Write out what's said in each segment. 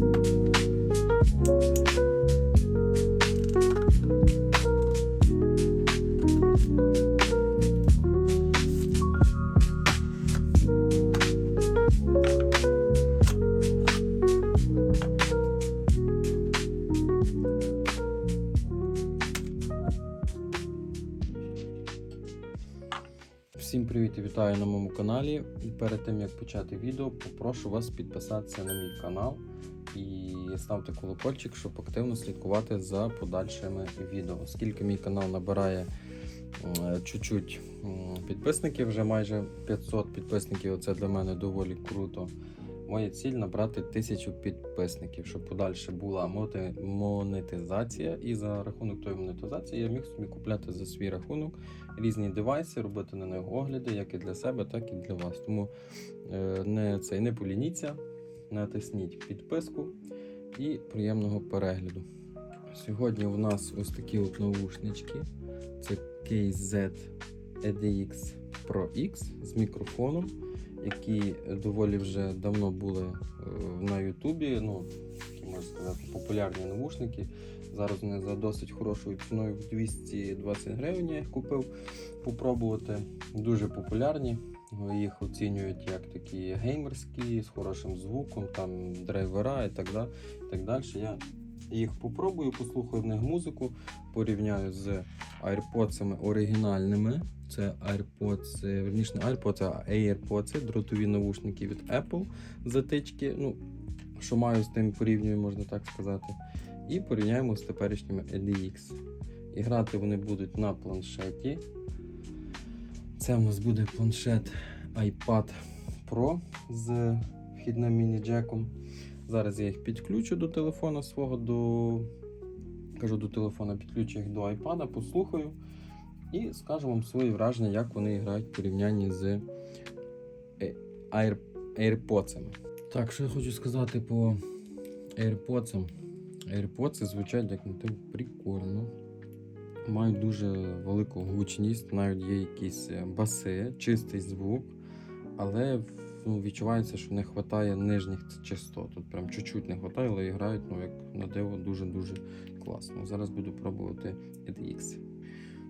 thank you Всім привіт і вітаю на моєму каналі. Перед тим як почати відео, попрошу вас підписатися на мій канал і ставте колокольчик, щоб активно слідкувати за подальшими відео. Оскільки мій канал набирає чуть-чуть підписників, вже майже 500 підписників. Це для мене доволі круто. Моя ціль набрати тисячу підписників, щоб подальше була монетизація. І за рахунок тої монетизації я міг собі купляти за свій рахунок різні девайси, робити на них огляди, як і для себе, так і для вас. Тому е, не це не полініться, натисніть підписку і приємного перегляду. Сьогодні у нас ось такі от наушнички. Це KZ EDX Pro X з мікрофоном, які доволі вже давно були е, на Ютубі. Ну, можна сказати, популярні навушники. Зараз вони за досить хорошою ціною в 220 гривень я їх купив попробувати. Дуже популярні. Їх оцінюють як такі геймерські, з хорошим звуком, там драйвера і так, і так далі. Я їх попробую, послухаю в них музику, порівняю з AirPods оригінальними. Це AirPods, е, верніше не AirPods, а AirPods, дротові навушники від Apple затички. Ну, що маю з тим порівнюю, можна так сказати. І порівняємо з теперішніми EDX. І грати вони будуть на планшеті. Це в нас буде планшет iPad Pro з вхідним міні-джеком. Зараз я їх підключу до телефона свого, до кажу до телефона, підключу їх до iPad, послухаю і скажу вам свої враження, як вони грають в порівнянні з е, Air, AirPods. Так, що я хочу сказати по AirPods. AirPods звучать як тим прикольно. Мають дуже велику гучність, навіть є якісь е, баси, чистий звук, але ну, відчувається, що не вистачає нижніх частот. Тут прям чуть-чуть не вистачає, але грають, ну, як на диво, дуже-дуже класно. Зараз буду пробувати EDX.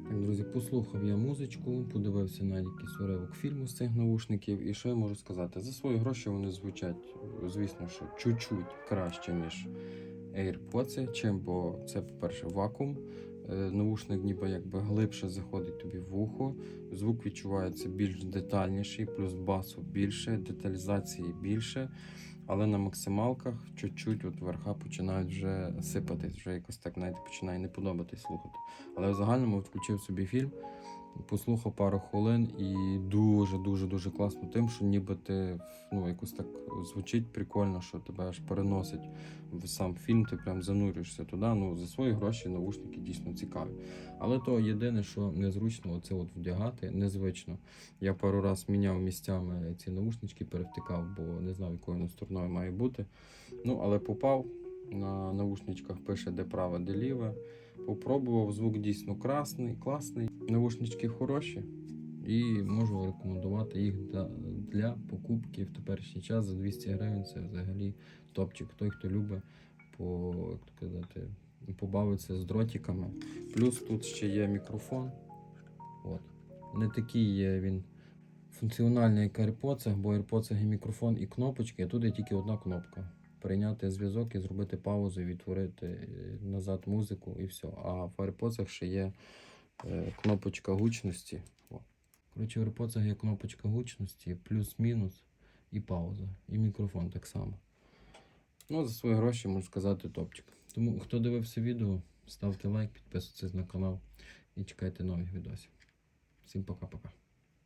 Так, друзі, послухав я музичку, подивився навіть якийсь уривок фільму з цих наушників. І що я можу сказати? За свої гроші вони звучать, звісно, що чуть-чуть краще, ніж AirPods, чим, бо це, по-перше, вакуум. Е, Наушник ніби якби глибше заходить тобі в ухо, звук відчувається більш детальніший, плюс басу більше, деталізації більше. Але на максималках чуть-чуть от верха починають вже сипатись, вже якось так навіть починає не подобатись слухати. Але в загальному включив собі фільм, послухав пару хвилин і дуже-дуже дуже класно тим, що ніби ти ну, якось так звучить прикольно, що тебе аж переносить в сам фільм, ти прям занурюєшся туди. Ну, за свої гроші наушники дійсно цікаві. Але то єдине, що незручно, оце от вдягати, незвично. Я пару раз міняв місцями ці наушнички, перевтикав, бо не знав, якою стороною має бути. Ну, але попав на наушничках, пише де праве, де ліве. Попробував, звук дійсно красний, класний. Наушнички хороші. І можу рекомендувати їх для, покупки в теперішній час за 200 гривень. Це взагалі топчик. Той, хто любить казати, побавитися з дротиками. Плюс тут ще є мікрофон. От. Не такий є він функціональний, як AirPods, бо AirPods є мікрофон і кнопочки, а тут є тільки одна кнопка. Прийняти зв'язок і зробити паузу, відтворити е, назад музику і все. А в AirPods ще є е, кнопочка гучності. Коротше, в AirPods є кнопочка гучності, плюс-мінус і пауза. І мікрофон так само. Ну, за свої гроші можу сказати топчик. Тому хто дивився відео, ставте лайк, підписуйтесь на канал і чекайте нових відосів. Всім пока-пока.